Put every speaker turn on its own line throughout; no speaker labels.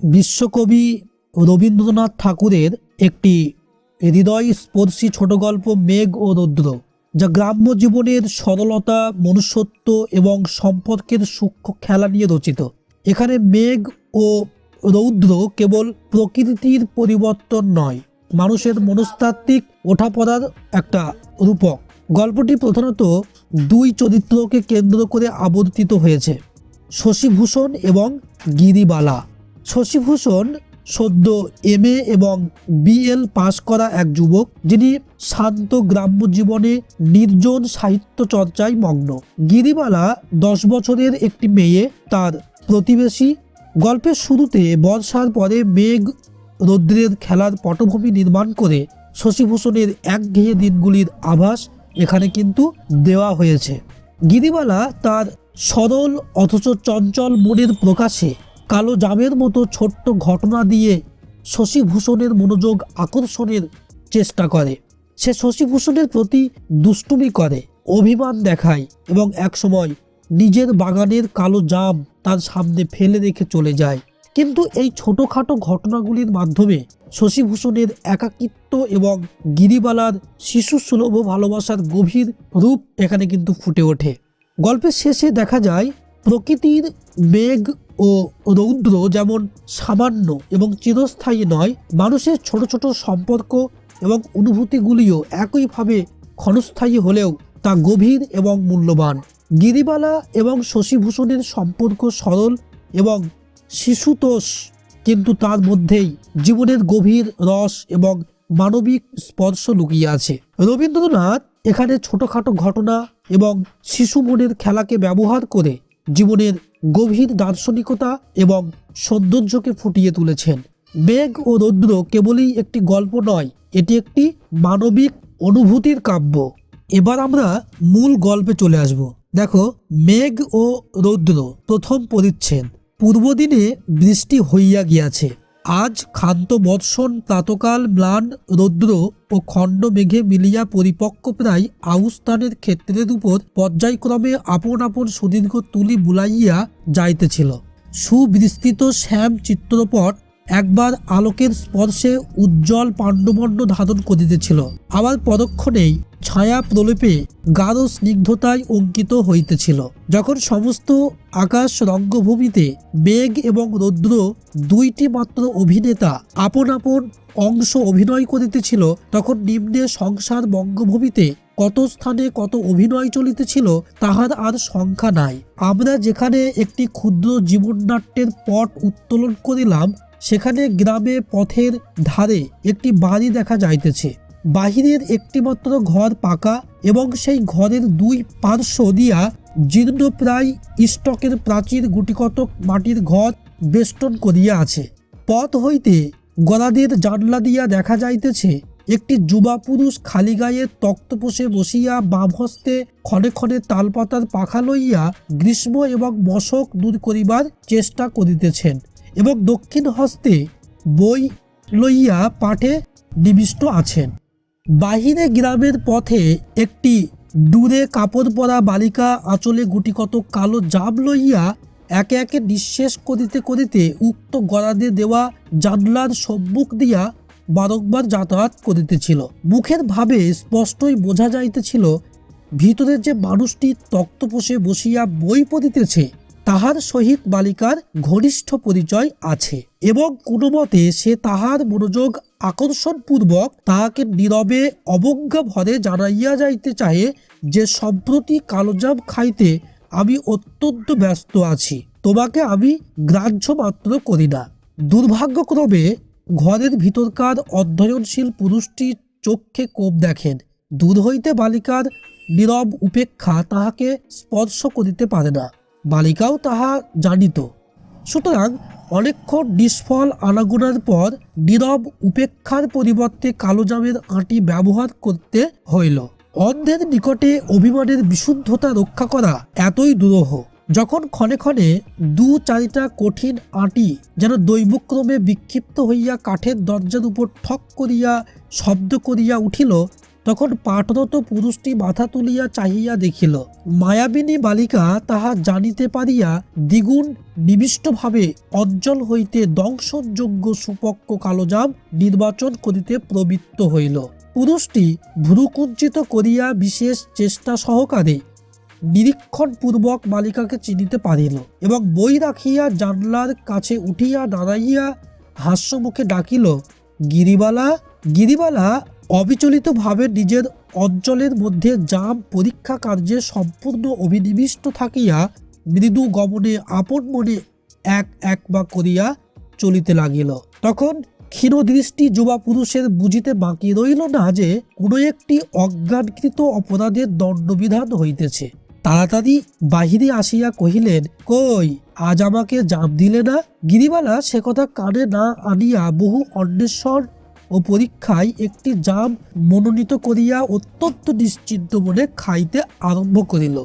বিশ্বকবি রবীন্দ্রনাথ ঠাকুরের একটি হৃদয় স্পর্শী ছোট গল্প মেঘ ও রৌদ্র, যা গ্রাম্য জীবনের সরলতা, মনুষ্যত্ব এবং সম্পর্কের সূক্ষ্ম খেলা নিয়ে রচিত। এখানে মেঘ ও রৌদ্র কেবল প্রকৃতির পরিবর্তন নয়, মানুষের মনস্তাত্ত্বিক ওঠাপড়ার একটা রূপক। গল্পটি প্রধানত দুই চরিত্রকে কেন্দ্র করে আবর্তিত হয়েছে, শশীভূষণ এবং গিরিবালা। শশীভূষণ সদ্য এম এ এবং বিএল পাশ করা এক যুবক যিনি শান্ত গ্রাম্য জীবনে নির্জন সাহিত্য চর্চায় মগ্ন। গিরিবালা দশ বছরের একটি মেয়ে, তার প্রতিবেশী। গল্পের শুরুতে বর্ষার পরে মেঘ রৌদ্রের খেলার পটভূমি নির্মাণ করে শশীভূষণের একঘেয়ে দিনগুলির আভাস এখানে কিন্তু দেওয়া হয়েছে। গিরিবালা তার সরল অথচ চঞ্চল মনের প্রকাশে কালো জামের মতো ছোট্ট ঘটনা দিয়ে শশীভূষণের মনোযোগ আকর্ষণের চেষ্টা করে। সে শশীভূষণের প্রতি দুষ্টুমি করে, অভিমান দেখায় এবং একসময় নিজের বাগানের কালো জাম তার সামনে ফেলে রেখে চলে যায়। কিন্তু এই ছোটোখাটো ঘটনাগুলির মাধ্যমে শশীভূষণের একাকিত্ব এবং গিরিবালার শিশু সুলভ ভালোবাসার গভীর রূপ এখানে কিন্তু ফুটে ওঠে। গল্পের শেষে দেখা যায় প্রকৃতির মেঘ ও রৌদ্র যেমন সামান্য এবং চিরস্থায়ী নয়, মানুষের ছোট ছোট সম্পর্ক এবং অনুভূতিগুলিও একইভাবে ক্ষণস্থায়ী হলেও তা গভীর এবং মূল্যবান। গিরিবালা এবং শশীভূষণের সম্পর্ক সরল এবং শিশুতোষ, কিন্তু তার মধ্যেই জীবনের গভীর রস এবং মানবিক স্পর্শ লুকিয়ে আছে। রবীন্দ্রনাথ এখানে ছোটখাটো ঘটনা এবং শিশু মনের খেলাকে ব্যবহার করে জীবনের গভীর দার্শনিকতা এবং সৌন্দর্যকে ফুটিয়ে তুলেছেন। মেঘ ও রৌদ্র কেবলই একটি গল্প নয়, এটি একটি মানবিক অনুভূতির কাব্য। এবার আমরা মূল গল্পে চলে আসব। দেখো, মেঘ ও রৌদ্র প্রথম পরিচ্ছেদ। পূর্বদিনে বৃষ্টি হইয়া গিয়াছে। আজ খাদ্য বৎসন প্রাতকাল, ম্লান, রৌদ্র ও খণ্ড মেঘে মিলিয়া পরিপক্ক প্রায় আউস্থানের ক্ষেত্রের উপর পর্যায়ক্রমে আপন আপন সুদীর্ঘ তুলি বুলাইয়া যাইতেছিল। সুবিস্তৃত শ্যাম চিত্রপট একবার আলোকের স্পর্শে উজ্জ্বল পাণ্ডবর্ণ ধারণ করিতেছিল। আবার পরক্ষণেই ছায়া প্রলেপে গাঢ় স্নিগ্ধতায় অঙ্কিত হইতেছিল। যখন সমস্ত আকাশ রঙ্গভূমিতে মেঘ এবং রৌদ্র দুইটি মাত্র অভিনেতা আপন আপন অংশ অভিনয় করিতেছিল, তখন নিম্নে সংসার বঙ্গভূমিতে কত স্থানে কত অভিনয় চলিতেছিল তাহার আর সংখ্যা নাই। আমরা যেখানে একটি ক্ষুদ্র জীবননাট্যের পট উত্তোলন করিলাম সেখানে গ্রামে পথের ধারে একটি বাড়ি দেখা যাইতেছে। বাহিরের একটিমাত্র ঘর পাকা এবং সেই ঘরের দুই পার্শ্ব দিয়া জীর্ণ প্রায় ইষ্টকের প্রাচীর গুটিকতক মাটির ঘর বেষ্টন করিয়া আছে। পথ হইতে গলাদের জানলা দিয়া দেখা যাইতেছে, একটি যুবা পুরুষ খালি গায়ে তক্তপোষে বসিয়া বাম হস্তে ক্ষণে ক্ষণে তালপাতার পাখা লইয়া গ্রীষ্ম এবং মশক দূর করিবার চেষ্টা করিতেছেন। এবং দক্ষিণ হস্তে বই লইয়া পাঠে নিবিষ্ট আছেন। বাহিরে গ্রামের পথে একটি দূরে কাপড় পরা বালিকা আঁচলে গুটিকত কালো জাম লইয়া একে একে নিঃশেষ করিতে করিতে উক্ত গড়াদে দেওয়া জানলার সম্মুখ দিয়া বারংবার যাতায়াত করিতেছিল। মুখের ভাবে স্পষ্টই বোঝা যাইতেছিল ভিতরের যে মানুষটি তক্তপোষে বসিয়া বই পড়িতেছে তাহার সহিত বালিকার ঘনিষ্ঠ পরিচয় আছে এবং কোনো মতে সে তাহার মনোযোগ আকর্ষণপূর্বক তাহাকে নীরবে অবজ্ঞা ভরে জানাইয়া যাইতে চাহে যে, সম্প্রতি কালোজাম খাইতে আমি অত্যন্ত ব্যস্ত আছি, তোমাকে আমি গ্রাহ্য মাত্র করি না দুর্ভাগ্যক্রমে ঘরের ভিতরকার অধ্যয়নশীল পুরুষটি চক্ষে কোপ দেখেন। দূর হইতে বালিকার নীরব উপেক্ষা তাহাকে স্পর্শ করিতে পারে না। বালিকাও তাহা জানিত। সুতরাং অনেকক্ষণ নিষ্ফল আনাগোনার পর নীরব উপেক্ষার পরিবর্তে কালোজামের আঁটি ব্যবহার করতে হইল। অন্ধের নিকটে অভিমানের বিশুদ্ধতা রক্ষা করা এতই দুরূহ। যখন ক্ষণে ক্ষণে দু চারিটা কঠিন আঁটি যেন দৈবক্রমে বিক্ষিপ্ত হইয়া কাঠের দরজার উপর ঠক করিয়া শব্দ করিয়া উঠিল তখন পাঠরত পুরুষটি মাথা তুলিয়া চাহিয়া দেখিল, মায়াবিনী বালিকা তাহা জানিতে পারিয়া দ্বিগুণ নিবিষ্টভাবে অঞ্চল হইতে দংশনযোগ্য সুপক্ষ কালোজাম নির্বাচন করিতে প্রবৃত্ত হইল। পুরুষটি ভ্রুকুঞ্চিত করিয়া বিশেষ চেষ্টা সহকারে নিরীক্ষণপূর্বক বালিকাকে চিনিতে পারিল এবং বই রাখিয়া জানলার কাছে উঠিয়া দাঁড়াইয়া হাস্যমুখে ডাকিল, গিরিবালা গিরিবালা অবিচলিতভাবে নিজের অঞ্চলের মধ্যে জাম পরীক্ষা কার্যে সম্পূর্ণ অভিনিবিষ্ট থাকিয়া মৃদু গমনে আপন মনে এক এক বা করিয়া চলিতে লাগিল। তখন ক্ষীণ দৃষ্টি যুবা পুরুষের বুঝিতে বাকি রইল না যে কোনো একটি অজ্ঞানকৃত অপরাধের দণ্ডবিধান হইতেছে। তাড়াতাড়ি বাহিরে আসিয়া কহিলেন, কই, আজ আমাকে জাম দিলে না? গিরিবালা সে কথা কানে না আনিয়া বহু অন্বেষণ ও পরীক্ষায় একটি জাম মনোনীত করিয়া অত্যন্ত নিশ্চিন্ত মনে খাইতে আরম্ভ করিল।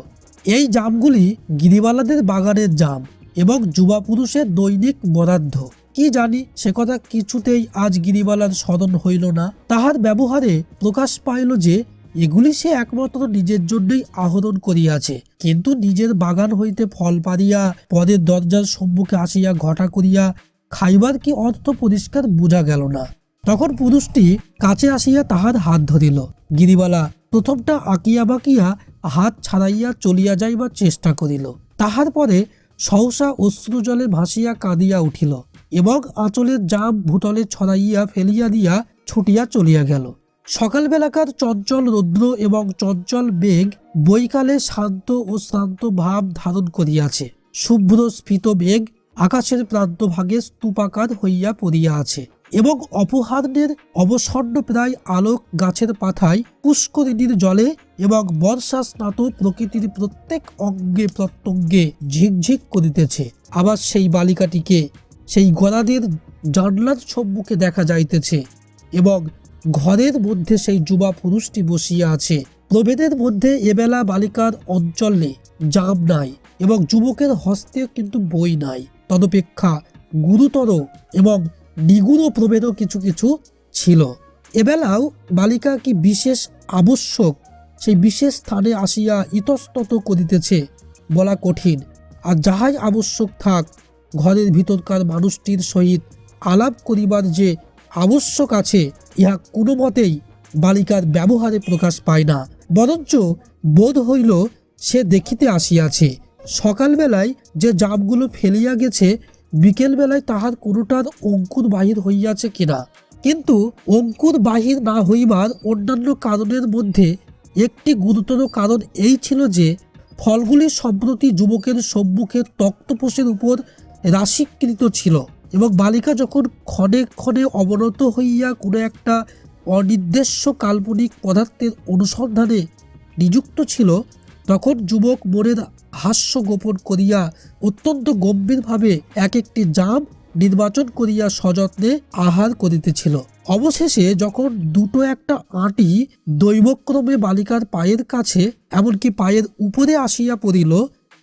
এই জামগুলি গিরিবালাদের বাগানের জাম এবং যুবা পুরুষের দৈনিক বরাদ্দ। কি জানি সে কথা কিছুতেই আজ গিরিবালার স্মরণ হইল না। তাহার ব্যবহারে প্রকাশ পাইল যে, এগুলি সে একমাত্র নিজের জন্যই আহরণ করিয়াছে। কিন্তু নিজের বাগান হইতে ফল পারিয়া পদের দরজার সম্মুখে আসিয়া ঘটা করিয়া খাইবার কি অর্থ পরিষ্কার বোঝা গেল না। তখন পুরুষটি কাছে আসিয়া তাহার হাত ধরিল। গিরিবালা, প্রথমটা আঁকিয়া বাকিয়া হাত ছাড়াইয়া চলিয়া যাইবার চেষ্টা করিল। তাহার পরে সহসা অশ্রুজলে ভাসিয়া কাঁদিয়া উঠিল এবং আঁচলের জাম ভূতলে ছড়াইয়া ফেলিয়া দিয়া ছুটিয়া চলিয়া গেল। সকালবেলাকার চঞ্চল রৌদ্র এবং চঞ্চল মেঘ বৈকালে শান্ত ও শ্রান্ত ভাব ধারণ করিয়াছে। শুভ্র স্ফীত মেঘ আকাশের প্রান্তভাগে স্তূপাকার হইয়া পড়িয়া আছে। এবং অপহারণের অবসন্ন প্রায় আলোক গাছের পাতায় পুষ্করিণীর জলে এবং বর্ষা স্নাত প্রকৃতির প্রত্যেক অঙ্গে প্রত্যঙ্গে ঝিকঝিক করিতেছে। আবার সেই বালিকাটিকে, সেই গড়াদের জানলার সম্মুখে দেখা যাইতেছে এবং ঘরের মধ্যে সেই যুবা পুরুষটি বসিয়া আছে। প্রভেদের মধ্যে এবেলা বালিকার অঞ্চলে জাম নাই এবং যুবকের হস্তে কিন্তু বই নাই। তদপেক্ষা গুরুতর এবং নিগুড় প্রভেদও কিছু কিছু ছিল। এবেলাও বালিকা কি বিশেষ আবশ্যক? সেই বিশেষ স্থানে আসিয়া ইতস্তত করিতেছে, বলা কঠিন। আর যাহাই আবশ্যক থাক, ঘরের ভিতরকার মানুষটির সহিত আলাপ করিবার যে আবশ্যক আছে, ইহা কোনো মতেই বালিকার ব্যবহারে প্রকাশ পায় না। বরঞ্চ বোধ হইল সে দেখিতে আসিয়াছে। সকালবেলায় যে জামগুলো ফেলিয়া গেছে বিকেলবেলায় তাহার কোনোটার অঙ্কুর বাহির হইয়াছে কিনা। কিন্তু অঙ্কুর বাহির না হইবার অন্যান্য কারণের মধ্যে একটি গুরুতর কারণ এই ছিল যে, ফলগুলি সম্প্রতি যুবকের সম্মুখে তক্তপোষের উপর রাশিকৃত ছিল এবং বালিকা যখন ক্ষণে ক্ষণে অবনত হইয়া কোনো একটা অনির্দেশ্য কাল্পনিক পদার্থের অনুসন্ধানে নিযুক্ত ছিল, তখন যুবক মনের হাস্য গোপন করিয়া অত্যন্ত গম্ভীরভাবে এক একটি জাম নির্বাচন করিয়া সযত্নে আহার করিতেছিল। অবশেষে যখন দুটো একটা আঁটি দৈবক্রমে বালিকার পায়ের কাছে, এমনকি পায়ের উপরে আসিয়া পড়িল,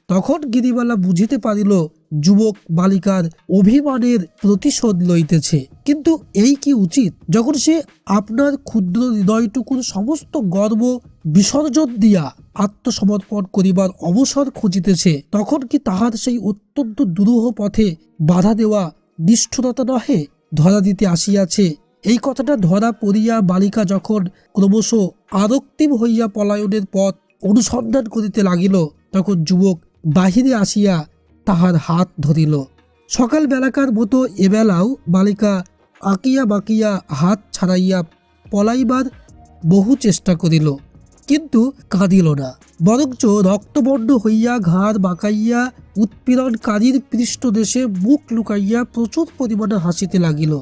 তখন গিরিবালা বুঝিতে পারিল যুবক বালিকার অভিমানের প্রতিশোধ লইতেছে। কিন্তু এই কি উচিত? যখন সে আপনার ক্ষুদ্র হৃদয়টুকুর সমস্ত গর্ব বিসর্জন দিয়া আত্মসমর্পণ করিবার অবসর খুঁজিতেছে, তখন কি তাহার সেই অত্যন্ত দুরূহ পথে বাধা দেওয়া নিষ্ঠুরতা নহে? ধরা দিতে আসিয়াছে। এই কথাটা ধরা পড়িয়া বালিকা যখন ক্রমশ আরক্তিম হইয়া পলায়নের পথ অনুসন্ধান করিতে লাগিল, তখন যুবক বাহিরে আসিয়া তাহার হাত ধরিল। সকাল বেলাকার মতো এবেলাও বালিকা আঁকিয়া বাকিয়া হাত ছাড়াইয়া পলাইবার বহু চেষ্টা করিল, কিন্তু কাঁদিল না। বরঞ্চ রক্তবর্ণ হইয়া ঘাড় বাঁকাইয়া উৎপীড়নকারীর পৃষ্ঠদেশে মুখ লুকাইয়া প্রচুর পরিমাণে হাসিতে লাগিল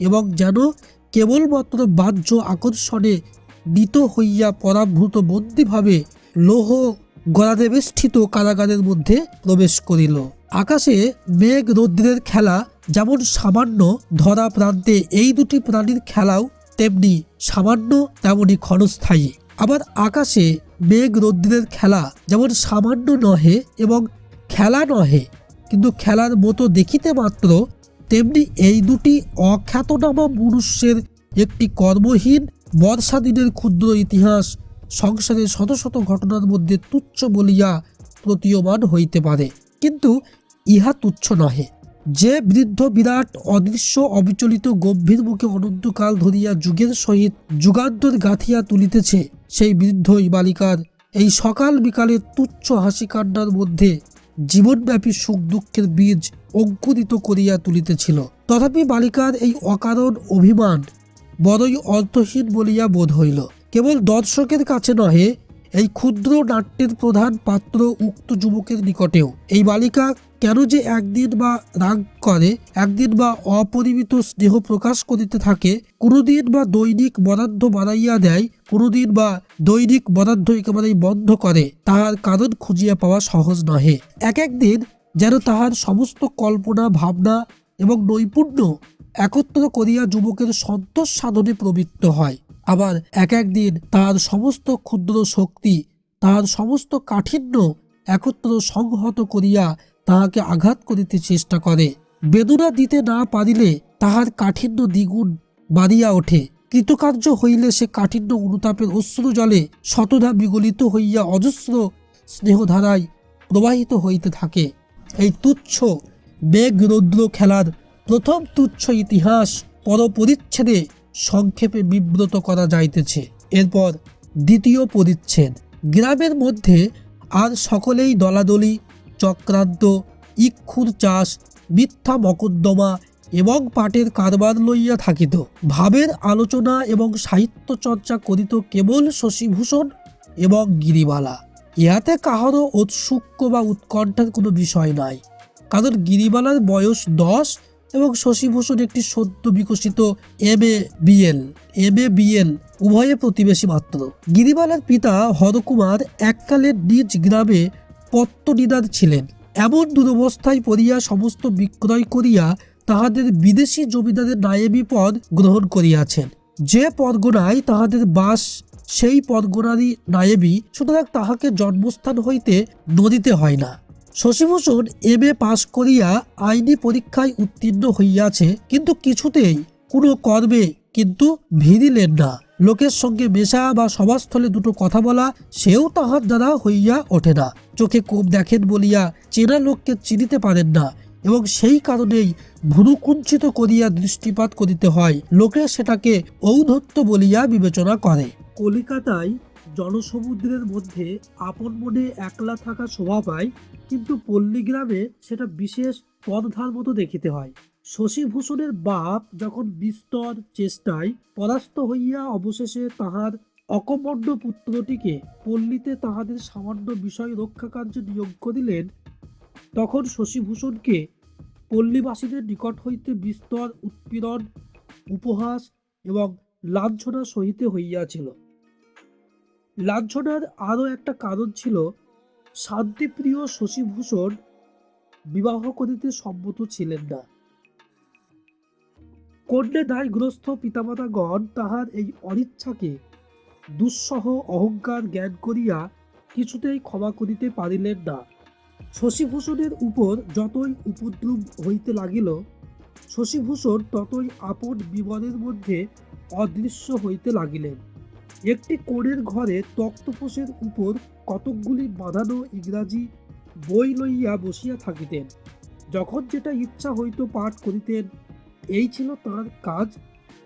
এবং যেন কেবলমাত্র বাহ্য আকর্ষণে নিত হইয়া পরাভূত বন্দীভাবে লৌহ গলাদেবেষ্ঠিত কারাগারের মধ্যে প্রবেশ করিল। আকাশে মেঘ রৌদ্রের খেলা যেমন সামান্য ধরা প্রান্তে এই দুটি প্রাণীর খেলাও তেমনি সামান্য তেমনি ক্ষণস্থায়ী। আবার আকাশে মেঘ রৌদ্রের খেলা যেমন সামান্য নহে এবং খেলা নহে, কিন্তু খেলার মতো দেখিতে মাত্র তেমনি এই দুটি অখ্যাতনামা মনুষ্যের একটি কর্মহীন বর্ষা দিনের ক্ষুদ্র ইতিহাস সংসারের শত শত ঘটনার মধ্যে তুচ্ছ বলিয়া প্রতীয়মান হইতে পারে। কিন্তু ইহা তুচ্ছ নহে। যে বৃদ্ধ বিরাট অদৃশ্য, অবিচলিত, গম্ভীর মুখে অনন্তকাল ধরিয়া যুগের সহিত যুগান্তর গাঁথিয়া তুলিতেছে, সেই বৃদ্ধই বালিকার এই সকাল বিকালের তুচ্ছ হাসি কান্নার মধ্যে জীবনব্যাপী সুখ দুঃখের বীজ অঙ্কুরিত করিয়া তুলিতেছিল। তথাপি বালিকার এই অকারণ অভিমান বড়ই অর্থহীন বলিয়া বোধ হইল। কেবল দর্শকের কাছে নহে, এই ক্ষুদ্র নাট্যের প্রধান পাত্র উক্ত যুবকের নিকটেও। এই বালিকা কেন যে একদিন বা রাগ করে, একদিন বা অপরিমিত স্নেহ প্রকাশ করিতে থাকে, কোনোদিন বা দৈনিক বরাদ্দ বাড়াইয়া দেয়, কোনোদিন বা দৈনিক বরাদ্দ একেবারেই বন্ধ করে, তাহার কারণ খুঁজিয়া পাওয়া সহজ নহে। এক একদিন যেন তাহার সমস্ত কল্পনা, ভাবনা এবং নৈপুণ্য একত্র করিয়া যুবকের সন্তোষ সাধনে প্রবৃত্ত হয়। আবার এক একদিন তাহার সমস্ত ক্ষুদ্র শক্তি, তার সমস্ত কাঠিন্য একত্র সংহত করিয়া তাহাকে আঘাত করিতে চেষ্টা করে। বেদনা দিতে না পারিলে তাহার কাঠিন্য দ্বিগুণ বাড়িয়া ওঠে। কৃতকার্য হইলে সে কাঠিন্য অনুতাপের অশ্রু জলে শতধা বিগলিত হইয়া অজস্র স্নেহধারায় প্রবাহিত হইতে থাকে। এই তুচ্ছ বেগ রৌদ্র খেলার প্রথম তুচ্ছ ইতিহাস পরপরিচ্ছেদে সংক্ষেপে বিব্রত করা যাইতেছে। এরপর দ্বিতীয় পরিচ্ছেদ। গ্রামের মধ্যে আর সকলেই দলাদলি, চক্রান্ত, ইক্ষুর চাষ, মিথ্যা মকদ্দমা এবং পাটের কারবার লইয়া থাকিত। ভাবের আলোচনা এবং সাহিত্য চর্চা করিত কেবল শশীভূষণ এবং গিরিবালা। ইহাতে কাহারও ঔৎসুক্য বা উৎকণ্ঠার কোনো বিষয় নাই। কারণ গিরিবালার বয়স দশ এবং শশীভূষণ একটি সদ্য বিকশিত M A BL M A BL, উভয়ে প্রতিবেশী মাত্র। গিরিবালার পিতা হরকুমার এককালে নিজ গ্রামে পত্তনিদার ছিলেন। এমন দুরবস্থায় পড়িয়া সমস্ত বিক্রয় করিয়া তাহাদের বিদেশি জমিদারের নায়েবী পদ গ্রহণ করিয়াছেন। যে পরগনায় তাহাদের বাস, সেই পরগনারই নায়েবী, সুতরাং তাহাকে জন্মস্থান হইতে নদীতে হয় না। শশীভূষণ এম এ পাশ করিয়া আইনি পরীক্ষায় উত্তীর্ণ হইয়াছে, কিন্তু কিছুতেই কোনো কর্মে কিন্তু ভিড়িলেন না। লোকের সঙ্গে মেশা বা সভাস্থলে দুটো কথা বলা, সেও তাহার দ্বারা হইয়া ওঠে না। চোখে কম দেখেন বলিয়া চেনা লোককে চিনিতে পারেন না, এবং সেই কারণেই ভুরুকুঞ্চিত করিয়া দৃষ্টিপাত করিতে হয়। লোকে সেটাকে ঔদ্ধত্য বলিয়া বিবেচনা করে। কলিকাতায় জনসমুদ্রের মধ্যে আপন মনে একলা থাকা শোভা পায়, কিন্তু পল্লীগ্রামে সেটা বিশেষ পদধার মতো দেখিতে হয়। শশীভূষণের বাপ যখন বিস্তর চেষ্টায় পরাস্ত হইয়া অবশেষে তাহার অকমণ্ড পুত্রটিকে পল্লীতে তাহাদের সামান্য বিষয় রক্ষা কার্যে নিয়োগ করিলেন, তখন শশীভূষণকে পল্লীবাসীদের নিকট হইতে বিস্তর উৎপীড়ন, উপহাস এবং লাঞ্ছনা সহিতে হইয়াছিল। লাঞ্ছনার আরও একটা কারণ ছিল শান্তিপ্রিয় শশীভূষণ বিবাহ করিতে সম্মত ছিলেন না। কন্যা দায়গ্রস্ত পিতামাতাগণ তাহার এই অনিচ্ছাকে দুঃসহ অহংকার জ্ঞান করিয়া কিছুতেই ক্ষমা করিতে পারিলেন না। শশীভূষণের উপর যতই উপদ্রব হইতে লাগিল, শশীভূষণ ততই আপন বিবরের মধ্যে অদৃশ্য হইতে লাগিলেন। একটি কোণের ঘরে তক্তপোষের উপর কতকগুলি বাঁধানো ইংরাজি বই লইয়া বসিয়া থাকিতেন। যখন যেটা ইচ্ছা হইত পাঠ করিতেন, এই ছিল তার কাজ।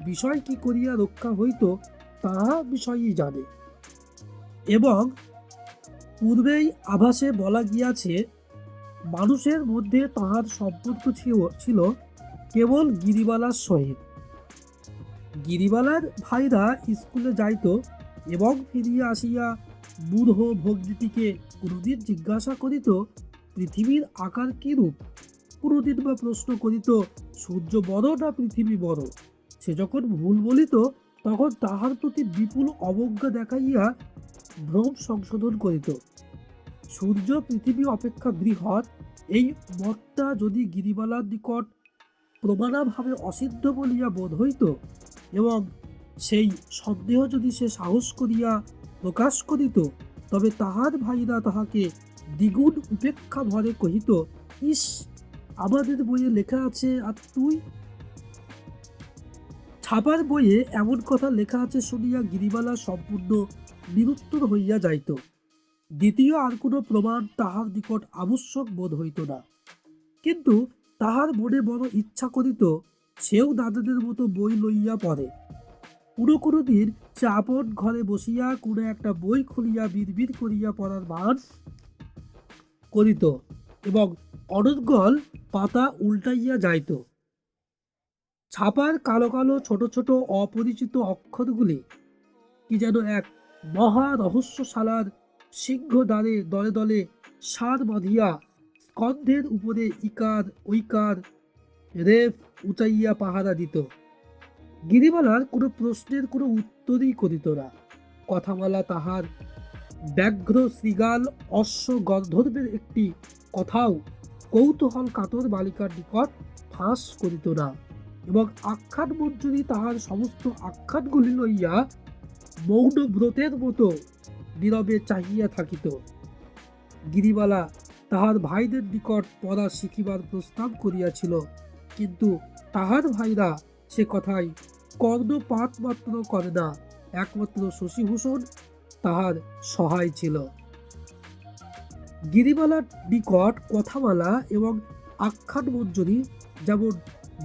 বিষয় কি করিয়া রক্ষা হইত, তাহা বিষয়ই জানে। এবং পূর্বেই আভাসে বলা গিয়াছে, মানুষের মধ্যে তাহার সম্পর্ক ছিল কেবল গিরিবালার সহিত। গিরিবালার ভাইরা স্কুলে যাইত এবং ফিরিয়া আসিয়া মূঢ় ভগ্নীটিকে কোনোদিন জিজ্ঞাসা করিত, পৃথিবীর আকার কিরূপ? কোনোদিন বা প্রশ্ন করিত, সূর্য বড় না পৃথিবী বড়? সে যখন ভুল বলিত, তখন তাহার প্রতি বিপুল অবজ্ঞা দেখাইয়া ভ্রম সংশোধন করিত। সূর্য পৃথিবী অপেক্ষা বৃহৎ, এই মতটা যদি গিরিবালার নিকট প্রমাণাভাবে অসিদ্ধ বলিয়া বোধ হইত এবং সেই সন্দেহ যদি সে সাহস করিয়া প্রকাশ করিত, তবে তাহার ভাইরা তাহাকে দ্বিগুণ উপেক্ষা ভরে কহিত, ইস, আমাদের বইয়ে লেখা আছে আর তুই? ছাপার বইয়ে এমন কথা লেখা আছে শুনিয়া গিরিবালা সম্পূর্ণ নিরুত্তর হইয়া যাইত। দ্বিতীয় আর কোনো প্রমাণ তাহার নিকট আবশ্যক বোধ হইত না। কিন্তু তাহার মনে বড় ইচ্ছা করিত সেও দাদাদের মতো বই লইয়া পড়ে। দিন সে ঘরে বসিয়া কোনো একটা বই খুলিয়া বিড়বিড় করিয়া পড়ার ভান করিত এবং অনর্গল পাতা উল্টাইয়া যাইত। ছাপার কালো কালো ছোট ছোট অপরিচিত অক্ষরগুলি কি যেন এক মহা রহস্যশালার সিংহ দ্বারে দলে দলে সার বাঁধিয়া স্কন্ধের উপরে ইকার, ঐকার রেফ উচাইয়া পাহারা দিত। গিরিবালার কোনো প্রশ্নের কোনো উত্তরই করিত না। কথামালা তাহার ব্যাঘ্র শৃগাল অশ্ব গন্ধর্বের একটি কথাও কৌতূহল কাতর বালিকার নিকট ফাঁস করিত না এবং আখ্যান মঞ্জুরি তাহার সমস্ত আখ্যানগুলি লইয়া মৌন ব্রতের মতো নীরবে চাহিয়া থাকিত। গিরিবালা তাহার ভাইদের নিকট পড়া শিখিবার প্রস্তাব করিয়াছিল। কিন্তু তাহার ভাইরা সে কথাই কর্ণপাত মাত্র করে না। একমাত্র শশীভূষণ তাহার সহায় ছিল। গিরিবালার নিকট কথামালা এবং আখ্যান মঞ্জুরি যেমন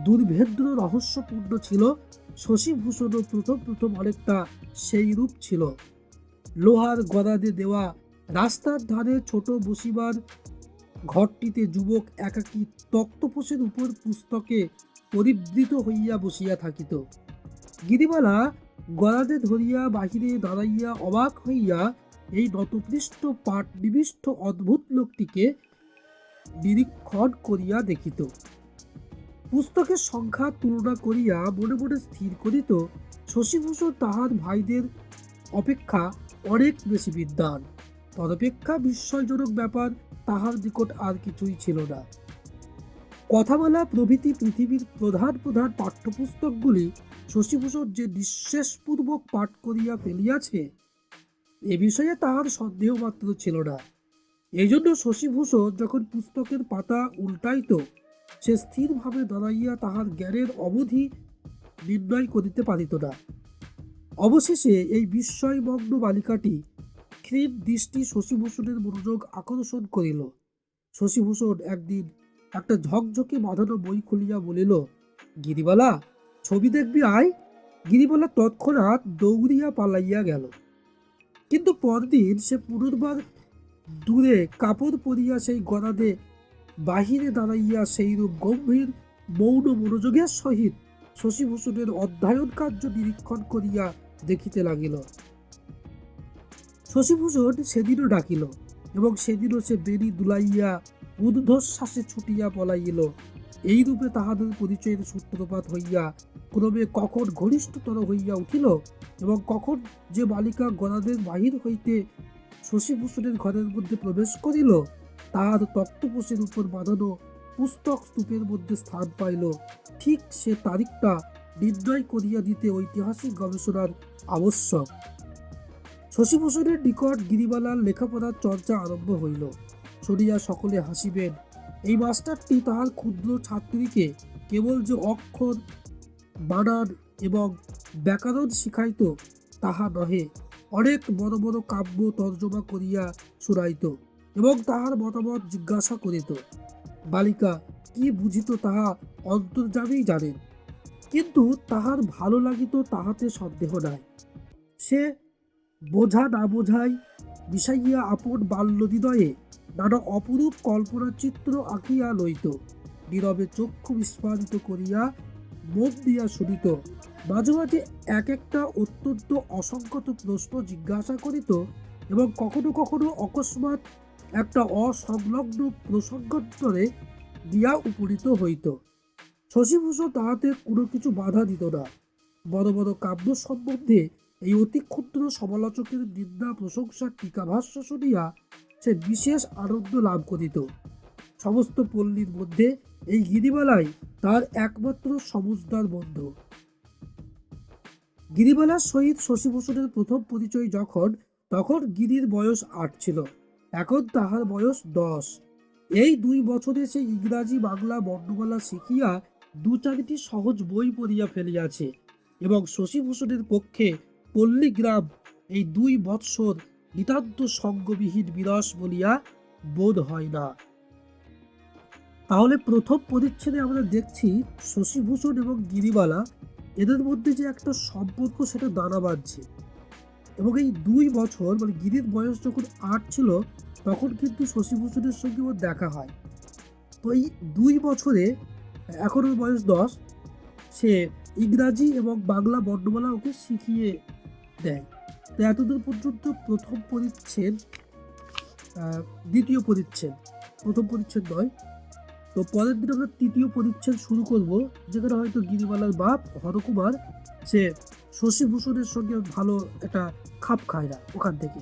দুর্ভেদ্য রহস্যপূর্ণ ছিল, শশীভূষণও প্রথম প্রথম অনেকটা সেই রূপ ছিল। লোহার গদাদে দেওয়া রাস্তার ধারে ছোট বসিবার ঘরটিতে যুবক একাকী তক্তপোষের উপর পুস্তকে পরিবৃত হইয়া বসিয়া থাকিত। গিরিবালা গলাদে ধরিয়া বাহিরে দাঁড়াইয়া অবাক হইয়া এই নতপৃষ্ঠ পাট নিবিষ্ট অদ্ভুত লোকটিকে নিরীক্ষণ করিয়া দেখিত। পুস্তকের সংখ্যা তুলনা করিয়া মনে মনে স্থির করিত, শশীভূষণ তাহার ভাইদের অপেক্ষা অনেক বেশি বিদ্যান তদপেক্ষা বিস্ময়জনক ব্যাপার তাহার নিকট আর কিছুই ছিল না। কথামালা প্রভৃতি পৃথিবীর প্রধান প্রধান পাঠ্যপুস্তকগুলি শশীভূষণ যে নিঃশেষপূর্বক পাঠ করিয়া ফেলিয়াছে, এ বিষয়ে তাহার সন্দেহ মাত্র ছিল না। এই জন্য শশীভূষণ যখন পুস্তকের পাতা উল্টাইত, সে স্থিরভাবে দাঁড়াইয়া তাহার জ্ঞানের অবধি নির্ণয় করিতে পারিত না। অবশেষে এই বিস্ময়মগ্ন বালিকাটি ক্ষীণ দৃষ্টি শশীভূষণের মনোযোগ আকর্ষণ করিল। শশীভূষণ একদিন একটা ঝকঝকে বাঁধানো বই খুলিয়া বলিল, গিরিবালা, ছবি দেখবি আয়? গিরিবালা তৎক্ষণাৎ দৌড়িয়া পালাইয়া গেল। কিন্তু পরদিন সে পুনর্বার দূরে কাপড় পরিয়া সেই গদাদে বাহিরে দাঁড়াইয়া সেইরূপ গম্ভীর মৌন মনোযোগের সহিত শশীভূষণের অধ্যয়ন কার্য নিরীক্ষণ করিয়া দেখিতে লাগিল। শশীভূষণ সেদিনও ডাকিল এবং সেদিনও সে বেরি দুলাইয়া ঊর্ধ্বশ্বাসে ছুটিয়া পলাইল। এই রূপে তাহাদের পরিচয়ের সূত্রপাত হইয়া ক্রমে কখন ঘনিষ্ঠতর হইয়া উঠিল এবং কখন যে বালিকা গণাদের বাহির হইতে শশীভূষণের ঘরের মধ্যে প্রবেশ করিল, তাহার তক্তপোষের উপর বাঁধানো পুস্তক স্তূপের মধ্যে স্থান পাইল। ঠিক সে তারিখটা নির্ণয় করিয়া দিতে ঐতিহাসিক গবেষণার আবশ্যক। শশীভূষণের নিকট গিরিবালার লেখাপড়ার চর্চা আরম্ভ হইল। শুনিয়া সকলে হাসিবেন। এই মাস্টারটি তাহার ক্ষুদ্র ছাত্রীকে কেবল যে অক্ষর, বানান এবং ব্যাকরণ শিখাইত, তাহা নহে, অনেক বড় বড় কাব্য তর্জমা করিয়া শুনাইত এবং তাহার মতামত জিজ্ঞাসা করিত। বালিকা, কি বুঝিত তাহা অন্তর্জামেই জানেন? কিন্তু তাহার ভালো লাগিত তাহাতে সন্দেহ নাই। সে বোঝা না বোঝাই মিশাইয়া আপন বাল্য হৃদয়ে নানা অপরূপ কল্পনা চিত্র আঁকিয়া লইত। নীরবে চক্ষু বিস্ফারিত করিয়া মন দিয়া শুনিত। মাঝে মাঝে এক একটা অত্যন্ত অসংখ্যত প্রশ্ন জিজ্ঞাসা করিত এবং কখনো কখনো অকস্মাৎ একটা অসংলগ্ন প্রসঙ্গান্তরে দিয়া উপনীত হইত। শশীভূষণ তাহাতে কোনো কিছু বাধা দিত না। বড় বড় কাব্য সম্বন্ধে এই অতি ক্ষুদ্র সমালোচকের নিন্দা প্রশংসার টিকাভাষ্য শুনিয়া সে বিশেষ আনন্দ লাভ করিত। সমস্ত পল্লীর মধ্যে এই গিরিবালাই তার একমাত্র সমুজদার বন্ধু। গিরিবালার সহিত শশীভূষণের প্রথম পরিচয় যখন, তখন গিরির বয়স আট ছিল। এখন তাহার বয়স দশ। এই দুই বছরে সে ইংরাজি, বাংলা, বর্ণমালা শিখিয়া দু চারটি সহজ বই পড়িয়া ফেলিয়াছে এবং শশীভূষণের পক্ষে পল্লীগ্রাম এই দুই বৎসর নিতান্ত সঙ্গবিহীন বিরস বলিয়া বোধ হয় না। তাহলে প্রথম পরিচ্ছেদে আমরা দেখছি শশীভূষণ এবং গিরিবালা এদের মধ্যে যে একটা সম্পর্ক সেটা দানা বাঁধছে। এবং এই দুই বছর মানে গিরির বয়স যখন আট ছিল, তখন কিন্তু শশীভূষণের সঙ্গে ওর দেখা হয়। তো এই দুই বছরে এখন ওর বয়স দশ, সে ইংরাজি এবং বাংলা বর্ণমালা ওকে শিখিয়ে দেয়। তো এতদূর পর্যন্ত প্রথম পরিচ্ছেদ দ্বিতীয় পরিচ্ছেদ, প্রথম পরিচ্ছেদ নয়। তো পরের দিন আমরা তৃতীয় পরিচ্ছেদ শুরু করব, যেখানে হয়তো গিরিমালার বাপ, হরকুমার, সে শশীভূষণের সঙ্গে ভালো একটা খাপ খায় না ওখান থেকে।